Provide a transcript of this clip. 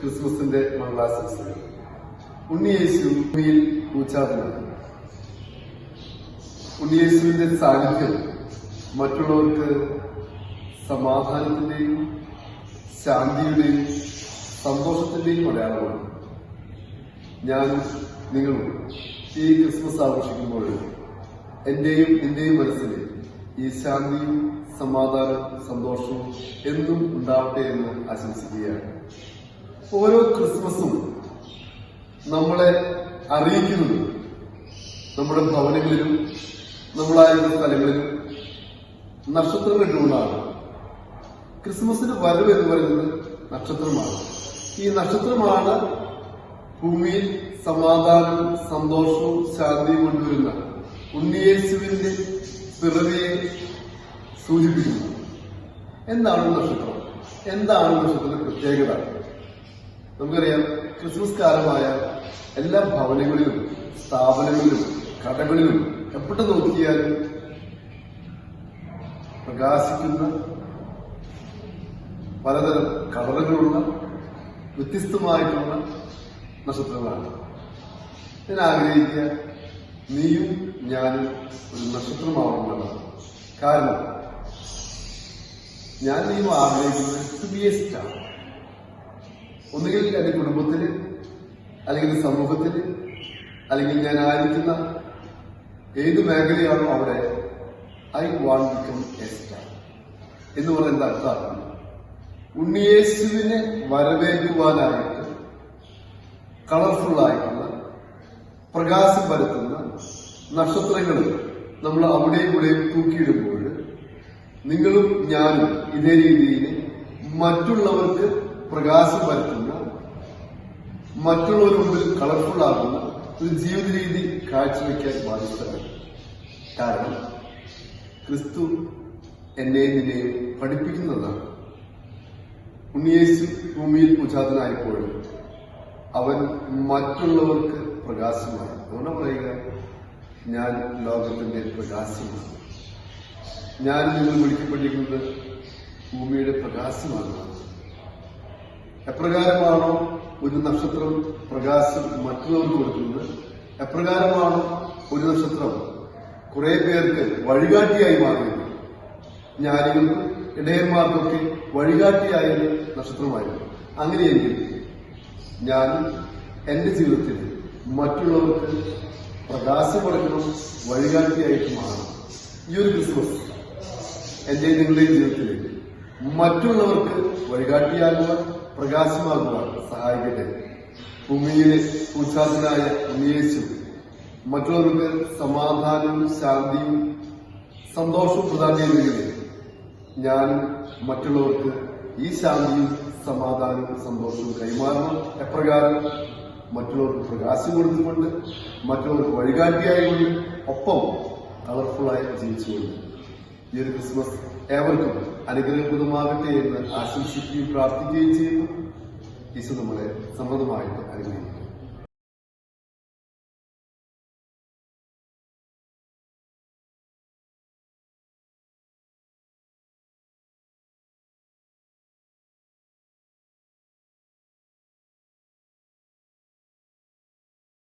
ക്രിസ്മസിന്റെ മംഗളാശംസകൾ. ഉണ്ണിയേശു ഭൂമിയിൽ പൂച്ചാതനാണ് ഉണ്ണിയേശുവിന്റെ സാന്നിധ്യം മറ്റുള്ളവർക്ക് സമാധാനത്തിന്റെയും ശാന്തിയുടെയും സന്തോഷത്തിന്റെയും അടയാളമാണ്. ഞാൻ നിങ്ങളും ഈ ക്രിസ്മസ് ആഘോഷിക്കുമ്പോൾ എന്റെയും നിന്റെയും മനസ്സിൽ ഈ ശാന്തിയും സമാധാനവും സന്തോഷവും എന്നും ഉണ്ടാവട്ടെ എന്ന് ആശംസിക്കുകയാണ്. ഓരോ ക്രിസ്മസും നമ്മളെ അറിയിക്കുന്നത് നമ്മുടെ ഭവനങ്ങളിലും നമ്മളായിരുന്ന സ്ഥലങ്ങളിലും നക്ഷത്രങ്ങൾ ഇട്ടുകൊണ്ടാണ് ക്രിസ്മസിന് വരവ് എന്ന് പറയുന്നത് നക്ഷത്രമാണ്. ഈ നക്ഷത്രമാണ് ഭൂമിയിൽ സമാധാനവും സന്തോഷവും ശാന്തിയും കൊണ്ടുവരുന്ന ഉണ്ണിയേശുവിന്റെ പിറവിയെ സൂചിപ്പിക്കുന്നു. എന്താണ് നക്ഷത്രം? എന്താണ് നക്ഷത്രത്തിന്റെ പ്രത്യേകത? നമുക്കറിയാം ക്രിസ്മസ് കാലമായ എല്ലാ ഭവനങ്ങളിലും സ്ഥാപനങ്ങളിലും കടകളിലും എവിടെ നോക്കിയാലും പ്രകാശിക്കുന്ന പലതരം കളറുകളുള്ള വ്യത്യസ്തമായിട്ടുള്ള നക്ഷത്രങ്ങളാണ്. ഞാൻ ആഗ്രഹിക്കുക നീയും ഞാനും ഒരു നക്ഷത്രമാവണമെന്നാണ് കാരണം ഞാൻ നീയും ആഗ്രഹിക്കുന്നത് ടു ബി എ സ്റ്റാർ ഒന്നുകിൽ എന്റെ കുടുംബത്തിൽ അല്ലെങ്കിൽ സമൂഹത്തിൽ അല്ലെങ്കിൽ ഞാൻ ആയിരിക്കുന്ന ഏത് മേഖലയാണോ അവിടെ I want become a star എന്ന് പറയുന്നത് അർത്ഥമാണ് ഉണ്ണിയേശുവിനെ വരവേൽക്കുവാനായിട്ട് ആയിട്ടുള്ള പ്രകാശം പരത്തുന്ന നക്ഷത്രങ്ങൾ നമ്മൾ അവിടെയും ഇവിടെയും തൂക്കിയിടുമ്പോൾ നിങ്ങളും ഞാനും ഇതേ രീതിയിൽ മറ്റുള്ളവർക്ക് പ്രകാശം പരത്തുന്ന മറ്റുള്ളവരുടെ മുമ്പിൽ കളർഫുൾ ആകുന്ന ഒരു ജീവിത രീതി കാഴ്ചവെക്കാൻ ബാധിച്ചതാണ് കാരണം ക്രിസ്തു എന്നെ നിന്നെയും പഠിപ്പിക്കുന്നതാണ്. ഉണ്ണിയേശു ഭൂമിയിൽ പൂജാതനായപ്പോഴും അവൻ മറ്റുള്ളവർക്ക് പ്രകാശമായി അതുകൊണ്ട് പറയുക ഞാൻ ലോകത്തിന്റെ പ്രകാശമാണ്. ഞാൻ നിങ്ങൾ വിളിക്കപ്പെട്ടിരിക്കുന്നത് ഭൂമിയുടെ പ്രകാശമാണ്. എപ്രകാരമാണോ ഒരു നക്ഷത്രം പ്രകാശം മറ്റുള്ളവർക്ക് കൊടുക്കുന്നത്? എപ്രകാരമാണോ ഒരു നക്ഷത്രം കുറെ പേർക്ക് വഴികാട്ടിയായി മാറിയത് ജ്ഞാനികൾക്കും ഇടയന്മാർക്കൊക്കെ വഴികാട്ടിയായ നക്ഷത്രമായിരുന്നു. അങ്ങനെയെങ്കിൽ ഞാൻ എന്റെ ജീവിതത്തിൽ മറ്റുള്ളവർക്ക് പ്രകാശം കൊടുക്കണം വഴികാട്ടിയായിട്ട് മാറണം. ഈ ഒരു ക്രിസ്മസ് എന്റെ നിങ്ങളുടെയും ജീവിതത്തിൽ മറ്റുള്ളവർക്ക് വഴികാട്ടിയാകുവാൻ പ്രകാശമാകുവാൻ സഹായിക്കട്ടെ. ഭൂമിയിലെ ഉത്സാഹനായ ഉണ്ണിയേശു മറ്റുള്ളവർക്ക് സമാധാനവും ശാന്തിയും സന്തോഷവും പ്രദാനം ചെയ്യുന്നെങ്കിൽ ഞാനും മറ്റുള്ളവർക്ക് ഈ ശാന്തിയും സമാധാനവും സന്തോഷവും കൈമാറണം എപ്രകാരം മറ്റുള്ളവർക്ക് പ്രകാശം കൊടുത്തുകൊണ്ട് മറ്റുള്ളവർക്ക് വഴികാട്ടിയായിക്കൊണ്ട് ഒപ്പം കളർഫുള്ളായി ജീവിച്ചുകൊണ്ട് ഈ ഒരു ക്രിസ്മസ് ഏവർക്കും അനുഗ്രഹപ്രദമാകട്ടെ എന്ന് ആശംസിക്കുകയും പ്രാർത്ഥിക്കുകയും ചെയ്യുന്നു. ഈശോ നമ്മളെ സമ്മതമായിട്ട് അനുഗ്രഹിക്കും